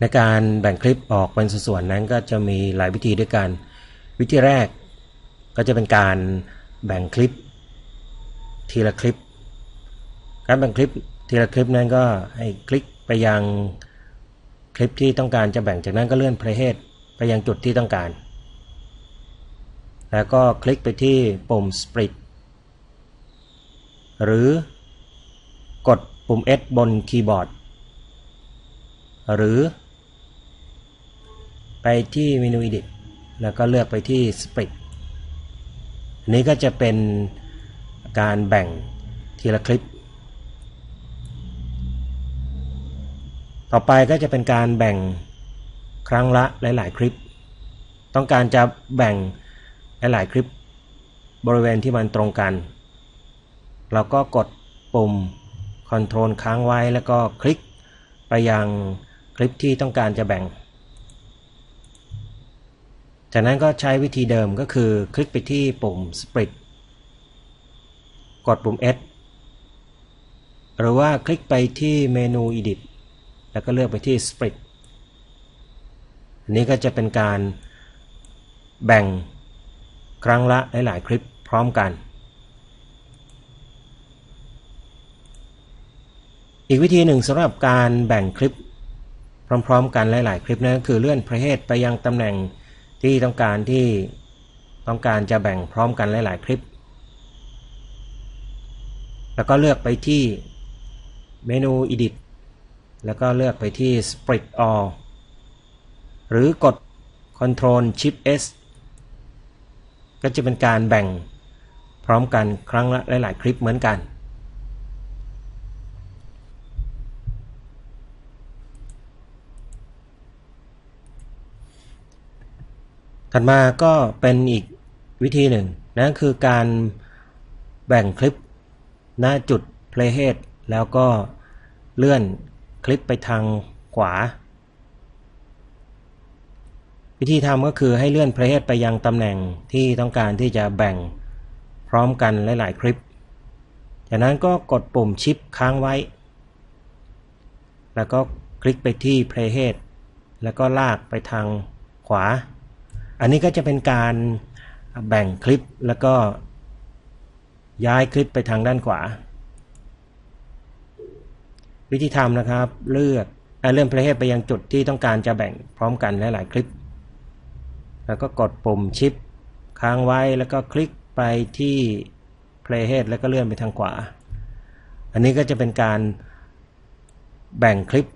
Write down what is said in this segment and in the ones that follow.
ในการแบ่งคลิปออกเป็นส่วนๆนั้นก็จะมีหลายวิธีด้วยกัน วิธีแรกก็จะเป็นการแบ่งคลิปทีละคลิป การแบ่งคลิปทีละคลิปนั้นก็ให้คลิกไปยังคลิปที่ต้องการจะแบ่งจากนั้นก็เลื่อนเพลเฮดไปยังจุดที่ต้องการ แล้วก็คลิกไปที่ปุ่ม split หรือกดปุ่ม S บนคีย์บอร์ด หรือ ไปที่เมนู Edit แล้วก็เลือกไปที่ Split อันนี้ก็จะเป็นการแบ่งทีละคลิป ต่อไปก็จะเป็นการแบ่งครั้งละหลาย ๆ คลิป ต้องการจะแบ่งหลาย ๆ คลิปบริเวณที่มันตรงกัน เราก็กดปุ่ม Ctrl ค้างไว้แล้วก็คลิกไปยังคลิปที่ต้องการจะแบ่ง จากนั้นก็ใช้วิธีเดิมก็คือคลิกไปที่ปุ่ม Split กดปุ่ม S หรือว่าคลิกไปที่เมนู Edit แล้วก็เลือกไปที่ Split อันนี้ก็จะเป็นการแบ่งครั้งละหลาย ๆ คลิปพร้อมกัน อีกวิธีหนึ่งสำหรับการแบ่งคลิปพร้อม ๆ กันหลาย ๆ คลิปนั่นก็คือเลื่อนประเภทไปยังตำแหน่ง ที่ต้องการที่ต้องการจะแบ่งพร้อมกันหลาย ๆ คลิป แล้วก็เลือกไปที่เมนู Edit แล้วก็เลือกไปที่ Split All หรือกด Ctrl Shift S ก็จะเป็นการแบ่งพร้อมกันครั้งละหลาย ๆ คลิปเหมือนกัน ถัดมาก็เป็นอีกวิธีหนึ่งนั่นคือการแบ่งคลิปหน้าจุด playhead แล้วก็เลื่อนคลิปไปทางขวา วิธีทำก็คือให้เลื่อนเพลย์ไปยังตำแหน่งที่ต้องการที่จะแบ่งพร้อมกันหลาย ๆ คลิป จากนั้นก็กดปุ่มชิปค้างไว้ แล้วก็คลิกไปที่ Playhead แล้วก็ลากไปทางขวา อันนี้ก็จะเป็นการแบ่งคลิปแล้วก็ย้ายคลิปไปทางด้านขวา วิธีทำนะครับ เลือกเลื่อนเพลย์ไปยังจุดที่ต้องการจะแบ่งพร้อมกันหลายๆคลิป แล้วก็กดปุ่มชิปค้างไว้แล้วก็คลิกไปที่ playhead แล้วก็เลื่อนไปทางขวา อันนี้ก็จะเป็นการแบ่งคลิป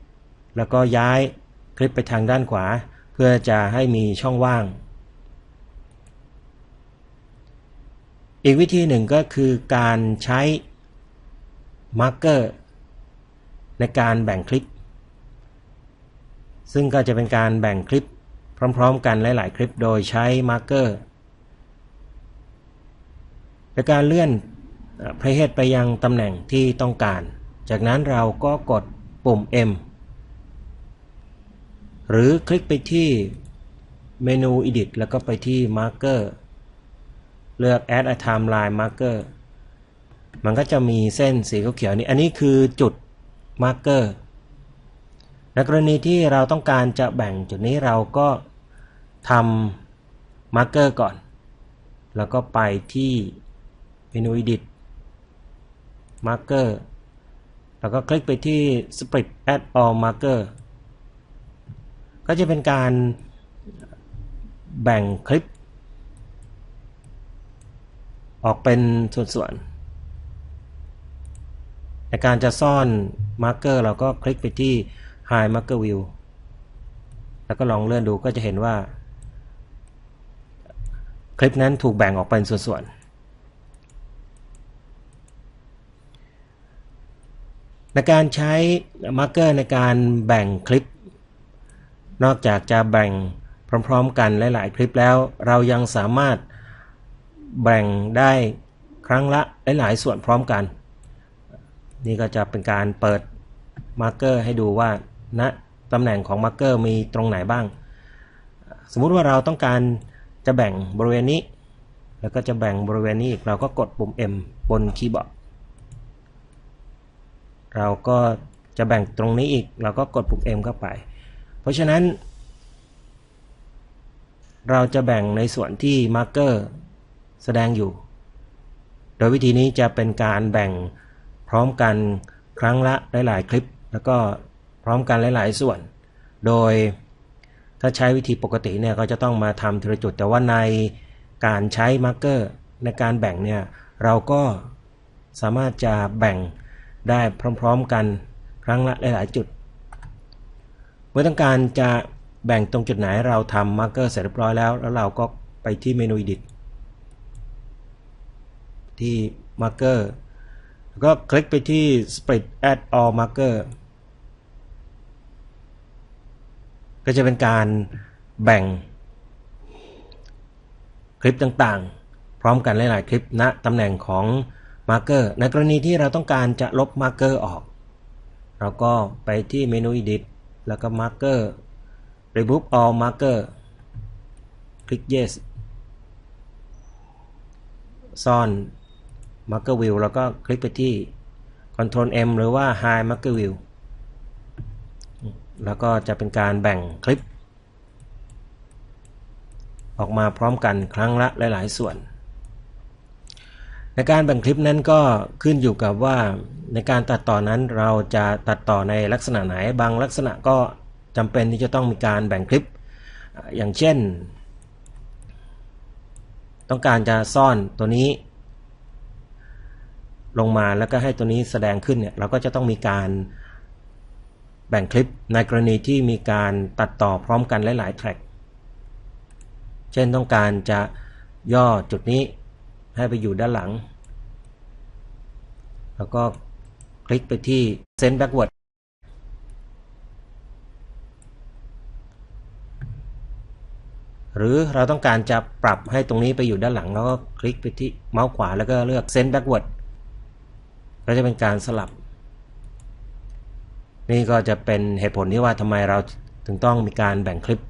แล้วก็ย้ายคลิปไปทางด้านขวา เพื่อจะให้มีช่องว่าง อีกวิธีหนึ่งก็คือการใช้มาร์กเกอร์ในการแบ่งคลิป ซึ่งก็จะเป็นการแบ่งคลิปพร้อมๆ กันหลายๆ คลิปโดยใช้มาร์กเกอร์ในการเลื่อนเพลย์เฮดไปยังตำแหน่งที่ต้องการ จากนั้นเราก็กดปุ่ม M หรือคลิกไปที่เมนู Edit แล้วก็ไปที่ Marker เลือก Add a Timeline Marker มันก็จะมีเส้นสีเขียวนี้ อันนี้คือจุด Marker ในกรณีที่เราต้องการจะแบ่งจุดนี้เราก็ทำ Marker ก่อน แล้วก็ไปที่เมนู Edit Marker แล้วก็คลิกไปที่ Split Add All Marker ก็จะเป็นการแบ่งคลิป ออกเป็นส่วนๆ ในการจะซ่อนมาร์กเกอร์เราก็คลิกไปที่ Hide Marker View แล้วก็ลองเลื่อนดูก็จะเห็นว่า คลิปนั้นถูกแบ่งออกเป็นส่วนๆ ในการใช้มาร์กเกอร์ในการแบ่งคลิป นอกจากจะแบ่งพร้อมๆกันหลายๆ คลิปแล้ว เรายังสามารถ แบ่งได้ครั้งละหลายๆส่วนพร้อมกัน นี่ก็จะเป็นการเปิดมาร์เกอร์ให้ดูว่าณนะตำแหน่งของมาร์เกอร์มีตรงไหนบ้าง สมมุติว่าเราต้องการจะแบ่งบริเวณนี้ แล้วก็จะแบ่งบริเวณนี้อีกเราก็กดปุ่ม M บนคีย์บอร์ดเราก็จะแบ่งตรงนี้อีก เราก็กดปุ่ม M เข้าไป เพราะฉะนั้น เราจะแบ่งในส่วนที่มาร์เกอร์ แสดงอยู่ โดยวิธีนี้จะเป็นการแบ่งพร้อมกันครั้งละหลาย ๆ คลิป แล้วก็พร้อมกันหลาย ๆ ส่วน โดยถ้าใช้วิธีปกติเนี่ยก็จะต้องมาทำทีละจุด แต่ว่าในการใช้มาร์กเกอร์ในการแบ่งเนี่ยเราก็สามารถจะแบ่งได้พร้อม ๆ กันครั้งละหลาย ๆ จุด เมื่อต้องการจะแบ่งตรงจุดไหนเราทำมาร์กเกอร์เสร็จเรียบร้อยแล้ว แล้วเราก็ไปที่เมนู edit ที่ marker แล้วก็คลิกไปที่ split add all marker ก็จะเป็นการแบ่งคลิปต่างๆ พร้อมกันหลายๆ คลิปณนะตำแหน่งของ marker ในกรณีที่เราต้องการจะลบ marker ออก เราก็ไปที่เมนู edit แล้วก็ marker remove all marker คลิก yes ซ่อน marker view แล้วก็คลิกไปที่ control M หรือว่า hide marker view แล้วก็จะเป็นการแบ่งคลิป ออกมาพร้อมกันครั้งละหลายๆ ส่วน ในการแบ่งคลิปนั้นก็ขึ้นอยู่กับว่าในการตัดต่อนั้นเราจะตัดต่อในลักษณะไหนบางลักษณะก็จำเป็นที่จะต้องมีการแบ่งคลิป อย่างเช่น ต้องการจะซ่อนตัวนี้ ลงมาแล้วก็ให้ตัวนี้แสดงขึ้นเนี่ยเราก็จะต้องมีการแบ่งคลิปในกรณีที่มีการตัดต่อพร้อมกันหลายๆแทร็กเช่นต้องการจะย่อจุดนี้ให้ไปอยู่ด้านหลัง แล้วก็คลิกไปที่ Send Backward หรือเราต้องการจะปรับให้ตรงนี้ไปอยู่ด้านหลัง แล้วก็คลิกไปที่เมาส์ขวาแล้วก็เลือก Send Backward ก็จะเป็นการสลับ นี่ก็จะเป็นเหตุผลที่ว่าทำไมเราถึงต้องมีการแบ่งคลิป